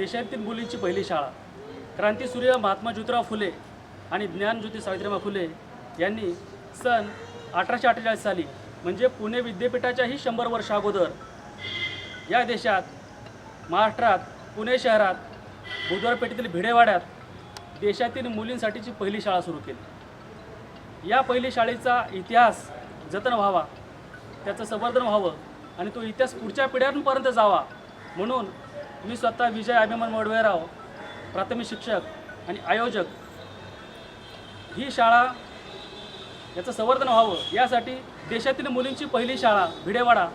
देशातील मुलींची पहिली शाळा. क्रांतीसूर्य महात्मा ज्योतिराव फुले आणि ज्ञानज्योती सावित्रीबाई फुले यांनी सन अठराशे अठ्ठेचाळीस साली म्हणजे पुणे विद्यापीठाच्याही शंभर वर्ष अगोदर या देशात महाराष्ट्रात पुणे शहरात बुधवारपेठेतील भिडेवाड्यात देशातील मुलींसाठीची पहिली शाळा सुरू केली. या पहिली शाळेचा इतिहास जतन व्हावा त्याचं संवर्धन व्हावं आणि तो इतिहास पुढच्या पिढ्यांपर्यंत जावा म्हणून मी स्वतः विजय अभिमान मोडवेराव प्राथमिक शिक्षक आणि आयोजक. ही शाळा याचं संवर्धन व्हावं यासाठी देशातील मुलींची पहिली शाळा भिडेवाडा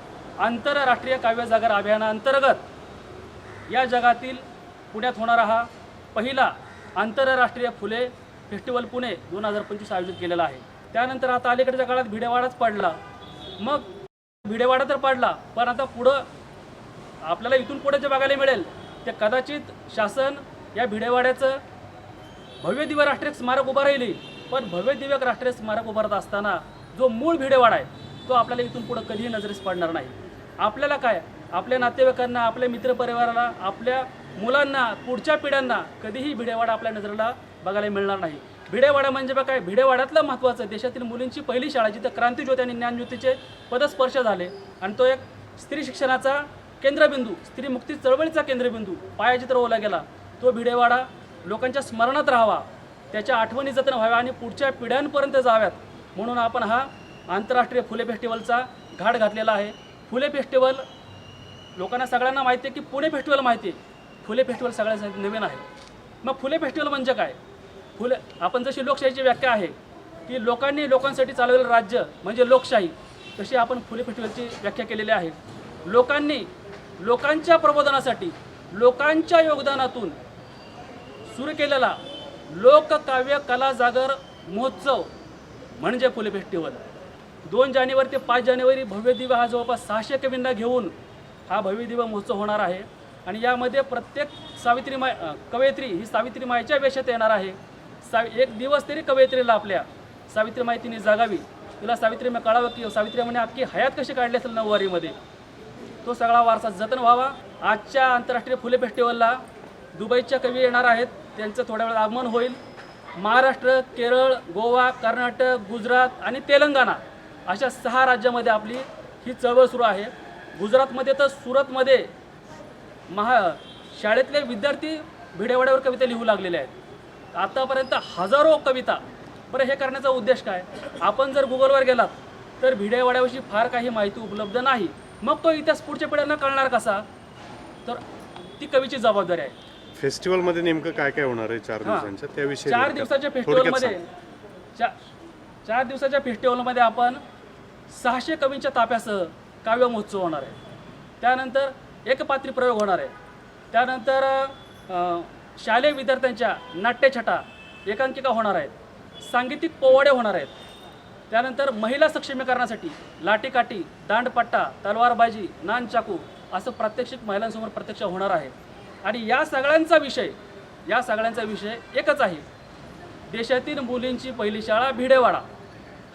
आंतरराष्ट्रीय काव्यजागर अभियानाअंतर्गत या जगातील पुण्यात होणारा हा पहिला आंतरराष्ट्रीय फुले फेस्टिवल पुणे दोन हजार पंचवीस आयोजित केलेला आहे. त्यानंतर आता अलीकडच्या काळात भिडेवाडाच पडला. मग भिडेवाडा तर पडला पण आता पुढं आपल्याला इथून पुढे जे बघायला मिळेल ते कदाचित शासन या भिडेवाड्याचं भव्य दिव्य राष्ट्रीय स्मारक उभं राहिली. पण भव्य दिव्य राष्ट्रीय स्मारक उभारत असताना जो मूळ भिडेवाडा आहे तो आपल्याला इथून पुढं कधीही नजरेस पडणार नाही. आपल्याला काय? आपल्या नातेवाईकांना आपल्या मित्रपरिवाराला आपल्या मुलांना पुढच्या पिढ्यांना कधीही भिडेवाडा आपल्या नजरेला बघायला मिळणार नाही. भिडेवाडा म्हणजे बघा काय? भिडेवाड्यातलं महत्त्वाचं देशातील मुलींची पहिली शाळा जिथं क्रांतीज्योती आणि ज्ञानज्योतीचे पदस्पर्श झाले आणि तो एक स्त्री शिक्षणाचा केंद्रबिंदू स्त्री मुक्ती चळवळीचा केंद्रबिंदू पायाचित्र ओला गेला. तो भिडेवाडा लोकांच्या स्मरणात राहावा. त्याच्या आठवणी जतन व्हाव्या आणि पुढच्या पिढ्यांपर्यंत जाव्यात. म्हणून आपण हा आंतरराष्ट्रीय फुले फेस्टिवलचा घाट घातलेला आहे. फुले फेस्टिवल लोकांना सगळ्यांना माहिती आहे की पुणे फेस्टिवल माहिती आहे. फुले फेस्टिवल सगळ्यांसाठी नवीन आहे. मग फुले फेस्टिवल म्हणजे काय? फुले आपण जशी लोकशाहीची व्याख्या आहे की लोकांनी लोकांसाठी चालवलेलं राज्य म्हणजे लोकशाही तशी आपण फुले फेस्टिवलची व्याख्या केलेली आहे. लोकांनी लोकांच्या प्रबोधनासाठी लोकांच्या योगदानातून सुरू केलेला लोककाव्य कला जागर महोत्सव म्हणजे फुले फेस्टिवल. दोन जानेवारी ते पाच जानेवारी भव्य दिवा हा जवळपास सहाशे कवींना घेऊन हा भव्य दिवा महोत्सव होणार आहे. आणि यामध्ये प्रत्येक सावित्री माय कवयित्री ही सावित्री मायच्या वेशात येणार आहे. सा एक दिवस तरी कवयित्रीला आपल्या सावित्रीमाय तिने जागावी. तिला सावित्री मी कळावं की सावित्री म्हणे अख्खी हयात कशी काढली असेल नऊवारीमध्ये? तो सगळा वारसा जतन व्हावा. आजच्या आंतरराष्ट्रीय फुले फेस्टिवलला दुबईच्या कवी येणार आहेत. त्यांचं थोड्या वेळ आगमन होईल. महाराष्ट्र केरळ गोवा कर्नाटक गुजरात आणि तेलंगणा अशा सहा राज्यामध्ये आपली ही चळवळ सुरू आहे. गुजरातमध्ये तर सुरतमध्ये महा शाळेतले विद्यार्थी भिडेवाड्यावर कविता लिहू लागलेले आहेत. आतापर्यंत हजारो कविता. बरं हे करण्याचा उद्देश काय? आपण जर गुगलवर गेलात तर भिडेवाड्याविषयी फार काही माहिती उपलब्ध नाही. मग तो इतिहास पुढच्या पिढ्यांना कळणार कसा? तर ती कवीची जबाबदारी आहे. फेस्टिवलमध्ये नेमकं काय काय होणार आहे चार हां. दिवसांच्या? त्याविषयी चार थोडक्यात- दिवसाच्या थोडक्यात फेस्टिवलमध्ये सांग. चा चार दिवसाच्या फेस्टिवलमध्ये आपण सहाशे कवींच्या ताफ्यासह काव्य महोत्सव होणार आहे. त्यानंतर एकपात्री प्रयोग होणार आहे. त्यानंतर अ, शालेय विद्यार्थ्यांच्या नाट्यछटा एकांकिका होणार आहेत. सांगीतिक पोवाडे होणार आहेत. त्यानंतर महिला सक्षमीकरणासाठी लाटीकाठी दांडपट्टा तलवारबाजी नान चाकू असं प्रात्यक्षिक महिलांसमोर प्रत्यक्ष होणार आहे. आणि या सगळ्यांचा विषय या सगळ्यांचा विषय एकच आहे. देशातील मुलींची पहिली शाळा भिडेवाडा.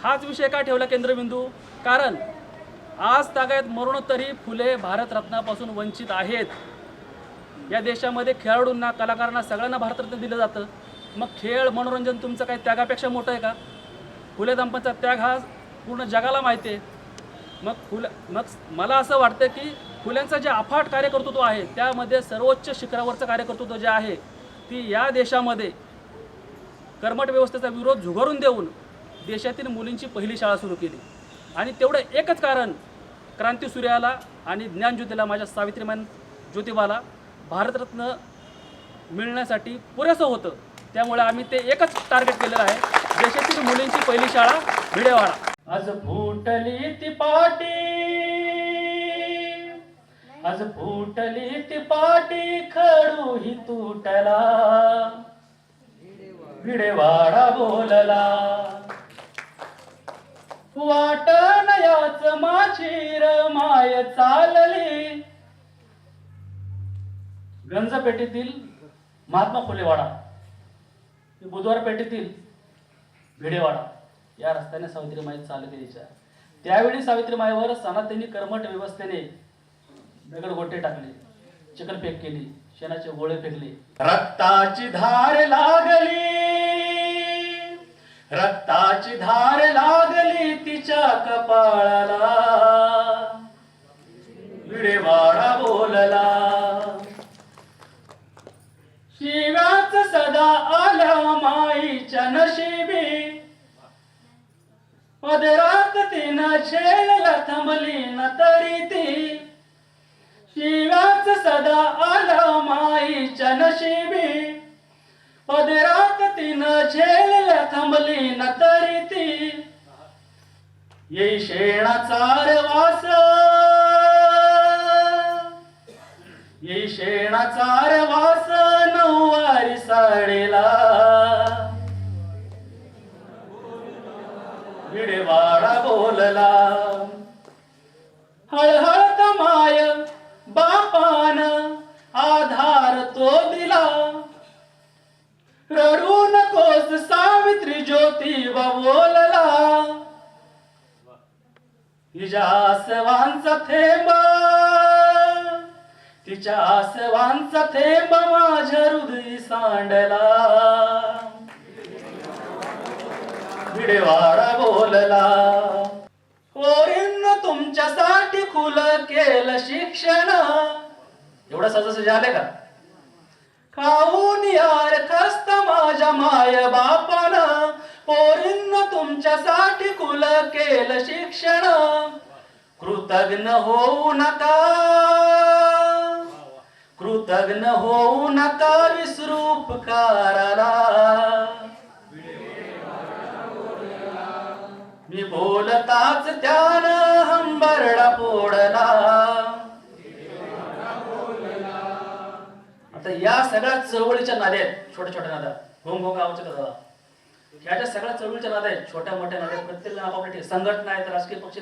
हाच विषय का ठेवला केंद्रबिंदू? कारण आज तागायत मरणोत्तरी फुले भारतरत्नापासून वंचित आहेत. या देशामध्ये खेळाडूंना कलाकारांना सगळ्यांना भारतरत्न दिलं जातं. मग खेळ मनोरंजन तुमचं काही त्यागापेक्षा मोठं आहे का? फुले दंपतीचा त्याग हा पूर्ण जगाला माहिती आहे. मग फुले मग मला असं वाटतं की फुल्यांचा जे अफाट कार्यकर्तृत्व आहे त्यामध्ये सर्वोच्च शिखरावरचं कार्यकर्तृत्व जे आहे ती या देशामध्ये कर्मट व्यवस्थेचा विरोध झुगारून देऊन देशातील मुलींची पहिली शाळा सुरू केली. आणि तेवढं एकच कारण क्रांती सूर्याला आणि ज्ञानज्योतीला माझ्या सावित्रीमान ज्योतिबाला भारतरत्न मिळण्यासाठी पुरेसं होतं. त्यामुळे आम्ही ते एकच टार्गेट केलेलं आहे. देशातील मुलींची पहिली शाळा भिडेवाडा. आज फुटली ती पाटी. आज फुटली ती पाटी खडू ही तुटला. भिडेवाडा बोलला. वाटणयाच माझी माय चालली. गंजपेटीतील महात्मा फुलेवाडा. बुधवार पेठेतील भिडेवाडा. या रस्त्याने सावित्रीमाई चालू केलीच्या. त्यावेळी सावित्रीमाईवर सनातनी कर्मठ व्यवस्थेने दगडगोटे टाकले. चिकनफेक केली. शेणाचे गोळे फेकले. रक्ताची धार लागली. रक्ताची धार लागली. पदरात तिनं शेलला थांबली न तरी ती. शिव्याच सदा आला माईच्या नशिबी. पदरात तिनं झेलला थांबली न तरी ती. येई शेणाचा रवास. येई शेणाचा रवास. नऊवारी साडेला. सावित्री ज्योतिबा बोलला तिच्या आसवांचा थेंब. तिच्या आसवांचा थेंब माझ्या हृदय सांडला. भिडेवाडा बोलला पोरींनो तुमच्यासाठी खुलं केलं शिक्षण. एवढं सजस झालं का? खाऊन यार खस्त माझ्या माय बापान. पोरींनो तुमच्यासाठी कुल केलं शिक्षण. कृतज्ञ होऊ नका. कृतज्ञ होऊ नका विसरू उपकाराला मी बोलताच त्यानं हंबरडा पोडला आता या सगळ्या चळवळीच्या नाद्या आहेत छोट्या छोट्या नाद्या. घोंग घोंग गावाच्या दादा सगळ्या चळवळीच्या नाद्या आहेत छोट्या मोठ्या नाद्या प्रत्येक आपापल्या संघटना आहेत राजकीय पक्ष